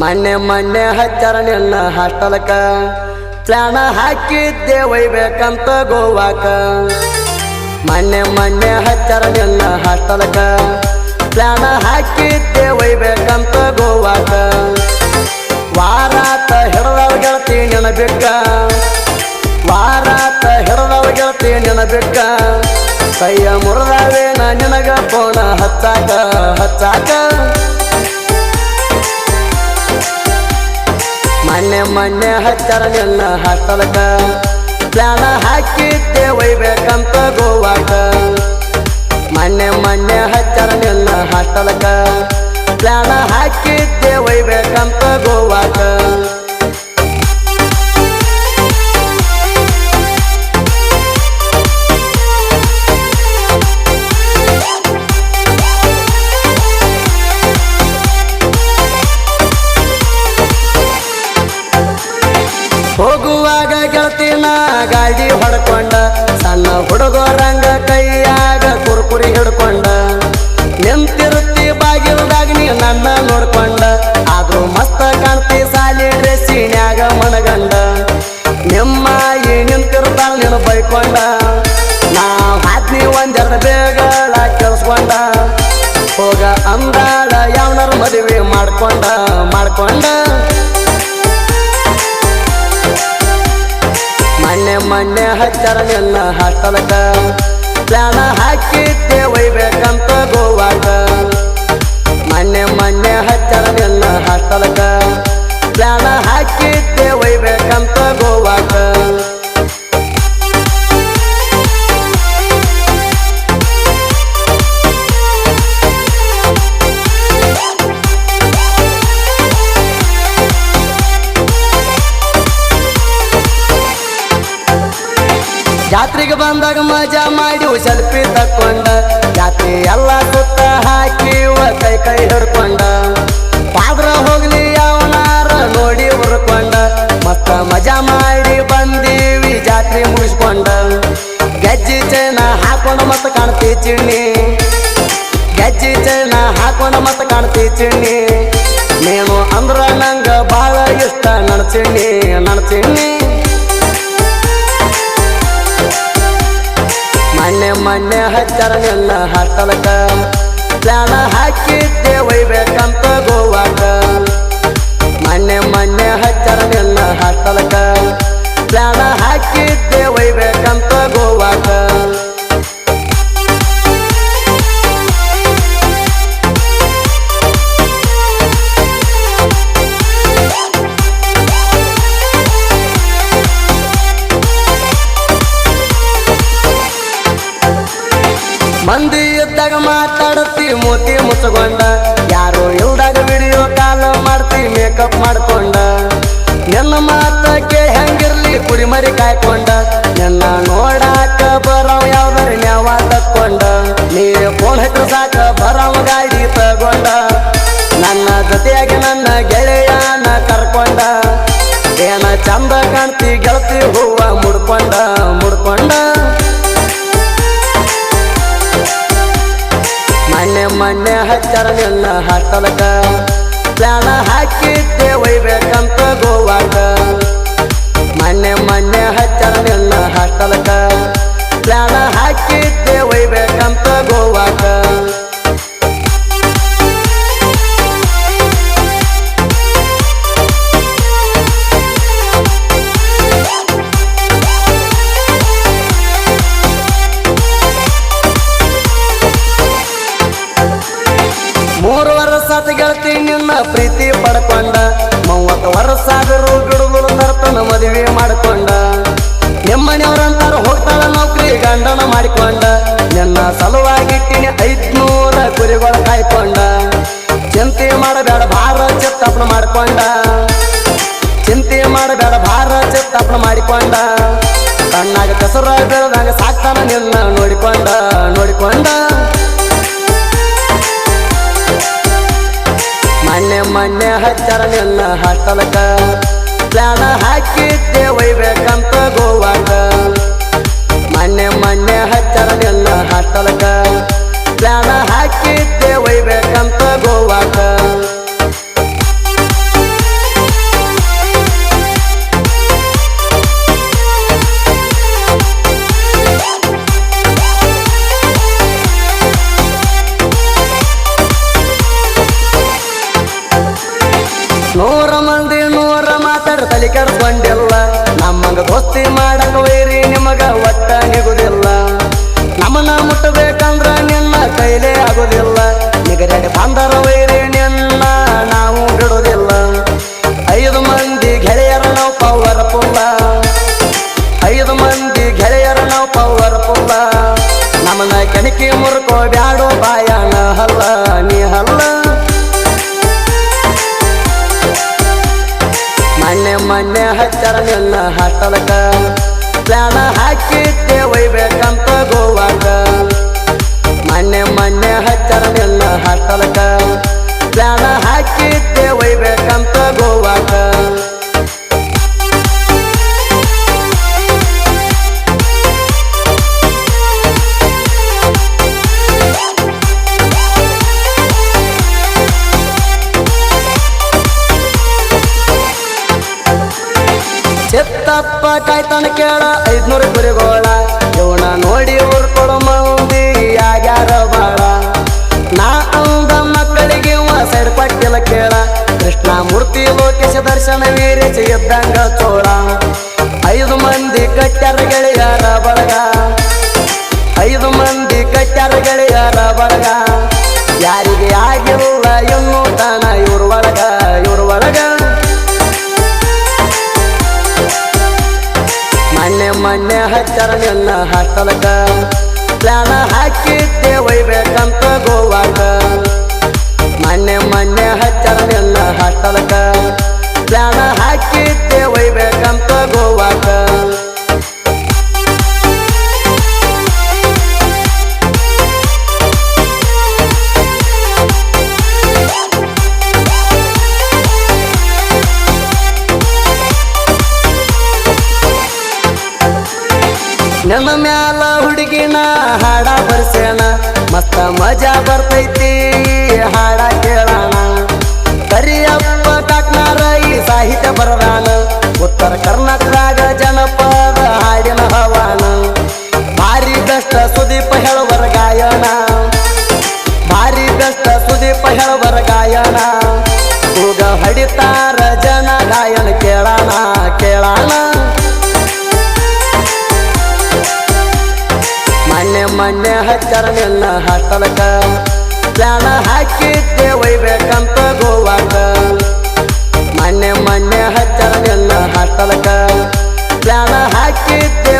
ಮೊನ್ನೆ ಮಣ್ಣೆ ಹಚ್ಚಾರ ನಿನ್ನ ಹಾಸ್ಟೆಲ್ಕ ಪ್ಲಾನ ಹಾಕಿದ್ದೆ ಒಯ್ಬೇಕಂತ ಗೋವಾಕ. ಮಣ್ಣೆ ಮಣ್ಣೆ ಹಚ್ಚಾರ ನಿನ್ನ ಹಾಸ್ಟೆಲ್ಕ ಪ್ಲಾನ ಹಾಕಿದ್ದೆ ಒಯ್ಬೇಕಂತ ಗೋವಾಕ. ವಾರಾತ ಹಿಡದವ್ ಗೆಳತಿ ನೆನಬೇಕ ವಾರಾತ ಹಿಡದವ್ ಗೆಳತಿ ನೆನಬೇಕ ಕೈಯ ಮುರಿದಾವೇನ ನಿನಗ ಫೋನ ಹಚ್ಚಾಕ ಹಚ್ಚಾಕ. ಮೊನ್ನೆ ಮೊನ್ನೆ ಹಚ್ಚಾರ ನಿನ್ನ ಹಾಸ್ಟೆಲ್ಕ ಪ್ಲಾನ ಹಾಕಿದ್ದೆ ಒಯ್ಬೇಕಂತ ಗೋವಾಕ ಮೊನ್ನೆ ಮೊನ್ನೆ ಹಚ್ಚಾರ ನಿನ್ನ ಹಾಸ್ಟೆಲ್ಕ ಪ್ಲಾನ ಹಾಕಿದ್ದೆ ಒಯ್ಬೇಕಂತ ಮೊನ್ನೆ ಮೊನ್ನೆ ಹಚ್ಚಾರ ನಿನ್ನ ಹಾಸ್ಟೆಲ್ಕ ಪ್ಲಾನ ಹಾಕಿದ್ದೆ ಒಯ್ಬೇಕಂತ ಗೋವಾಕ ಮೊನ್ನೆ ಮೊನ್ನೆ ಹಚ್ಚಾರ ನಿನ್ನ ಹಾಸ್ಟೆಲ್ಕ ಪ್ಲಾನ ಹಾಕಿದ್ದೆ ಒಯ್ಬೇಕಂತ ಗೋವಾಕ ಜಾತ್ರೆಗೆ ಬಂದಾಗ ಮಜಾ ಮಾಡಿ ಸೆಲ್ಫಿ ತಕ್ಕೊಂಡ ಜಾತ್ರೆ ಎಲ್ಲ ಸುತ್ತ ಹಾಕಿ ಕೈ ಕೈ ಹಿಡ್ಕೊಂಡ. ಪಾದ್ರ ಹೋಗ್ಲಿ ಅವನಾರ ನೋಡಿ ಹುರ್ಕೊಂಡ. ಮತ್ತ ಮಜಾ ಮಾಡಿ ಬಂದೀವಿ ಜಾತ್ರೆ ಮುಗಿಸ್ಕೊಂಡ. ಗೆಜ್ಜಿ ಚೈನ ಹಾಕೊಂಡು ಮತ್ತ ಕಾಣ್ತಿ ಚಿಣ್ಣಿ. ಗೆಜ್ಜಿ ಚೈನ ಹಾಕೊಂಡು ಮತ್ತ ಕಾಣ್ತಿ ಚಿಣ್ಣಿ. ನೀನು ಅಂದ್ರ ನಂಗ ಬಹಳ ಇಷ್ಟ ನನ್ನ ಚಿಣ್ಣಿ ನನ್ನ ಚಿಣ್ಣಿ. ಮೊನ್ನೆ ಮೊನ್ನೆ ಹಚ್ಚಾರ ನಿನ್ನ ಹಾಸ್ಟೆಲ್ಕ ಪ್ಲಾನ ಹಾಕಿದ್ದೆ ಒಯ್ಬೇಕಂತ ಗೋವಾಕ ಮೊನ್ನೆ ಮೊನ್ನೆ ಹಚ್ಚಾರ ನಿನ್ನ ಹಾಸ್ಟೆಲ್ಕ ಮೂತಿ ಮುಸ್ಕೊಂಡ ಯಾರು ಇಲ್ದಾಗ ವಿಡಿಯೋ ಕಾಲ ಮಾಡ್ತಿ ಮೇಕಪ್ ಮಾಡ್ಕೊಂಡ. ಎಲ್ಲ ಮಾತಕ್ಕೆ ಹೆಂಗಿರ್ಲಿ ಕುರಿಮರಿ ಕಾಯ್ಕೊಂಡ. ಹಚ್ಚಾರ ಹಾಕಲಕ ಹಾಸ್ಟೆಲ್ಕ ಪ್ಲಾನ ಹಾಕಿದ್ದೆ ಒಯ್ಬೇಕಂತ ನಿಮ್ಮನೆಯವರಂತಾರ ಹೋಗ್ತಾಳ ನೌಕರಿ ಗಂಡನ ಮಾಡಿಕೊಂಡ. ನನ್ನ ಸಲುವಾಗಿಟ್ಟಿನಿ ಐದ್ನೂರ ಕುರಿಗಳ ಕಾಯ್ಕೊಂಡ. ಚಿಂತೆ ಮಾಡಬೇಡ, ಭಾರ ಚಿತ್ತಪ್ಪನ ಮಾಡ್ಕೊಂಡ. ಚಿಂತೆ ಮಾಡಬೇಡ, ಭಾರ ಚಿತ್ತಪ್ಪನ ಮಾಡಿಕೊಂಡ. ತಣ್ಣಾಗ ಕಸರ ಬೆಳೆದಾಗ ಸಾಕ್ತಾನ ನಿನ್ನ ನೋಡಿಕೊಂಡ ನೋಡಿಕೊಂಡ. ಮೊನ್ನೆ ಮೊನ್ನೆ ಹಚ್ಚಾರ ನಿನ್ನ ಹಾಸ್ಟೆಲ್ಕ ಪ್ಲಾನ ಹಾಕಿದ್ದೆ ಒಯ್ಬೇಕಂತ ಗೋವಾಕ ಕೆಣಕಿ ಮುರ್ಕೋ ಬ್ಯಾಡೋ ಬಾಯಾನ ಹಲ್ಲ, ನೀ ಹಲ್ಲ. ಮಣ್ಣೆ ಮಣ್ಣೆ ಹಚ್ಚರ ನಿನ್ನ ಹಾಟಲಕ. ಪ್ಲಾನ ಹಾಕಿದ್ದೆ ಒಯ್ಬೇಕಂತ ಗೋವಾಕ ಕೇಳ, ಐದ್ನೂರು ಕುರಿಗೋಳ ಇವನ ನೋಡಿ ಊರ್ಕೊಡು ಮಂದಿ, ಯಾಗ್ಯಾರ ಬಾಳ. ನಾ ಅಂದ ಮಕ್ಕಳಿಗೆ ಸೈಡ್ ಪಟ್ಟಿಲ ಕೇಳ. ಕೃಷ್ಣ ಮೂರ್ತಿ ಲೋಕೇಶ ದರ್ಶನ ವೀರೇಶ ಇದ್ದಂಗ ಚೋಳ ಐದು ಮಂದಿ ಕಟ್ಟ್ಯಾರ ಗೆಳೆಯರ ಬಳಗ. ಐದು ಮಂದಿ ಕಟ್ಟ್ಯಾರ ಗೆಳೆಯರ ಬಳಗ. ನಿನ್ನ ಹಾಸ್ಟೆಲ್ಕ ಪ್ಲಾನ ಹಾಕಿದ್ದೆ ನನ್ನ ಮ್ಯಾಲ ಹುಡುಗಿನ ಹಾಡ ಬರ್ಸೋಣ ಮಸ್ತ ಮಜಾ ಬರ್ತೈತಿ, ಹಾಡ ಕೇಳೋಣ ಕರಿಯಪ್ಪ ಕಾಕ್ನಾರ ಈ ಸಾಹಿತ್ಯ ಬರದಾನ, ಉತ್ತರ ಕರ್ನಾಟಕದಾಗ ಜನಪದ ಹಾಡಿನ ಹವಾನ. ಭಾರಿ ದಷ್ಟ ಸುದೀಪ ಹೇಳುವರ ಗಾಯನ. ಭಾರಿ ದಷ್ಟ ಸುದೀಪ ಹೇಳುವರ ಗಾಯನ. ಕೂಗ ಹಡಿತಾರ ಜನ ಗಾಯನ ಮೊನ್ನೆ ಹಚ್ಚರನೆಲ್ಲ ಹಾಸ್ಟೆಲ್ಕ ಪ್ಲಾನ ಹಾಕಿದ್ದೆ ಒಯ್ಬೇಕಂತ ಗೋವಾಕ ಮೊನ್ನೆ ಮೊನ್ನೆ ಹಚ್ಚರನೆಲ್ಲ ಹಾಸ್ಟೆಲ್ಕ ಪ್ಲಾನ ಹಾಕಿದ್ದೆ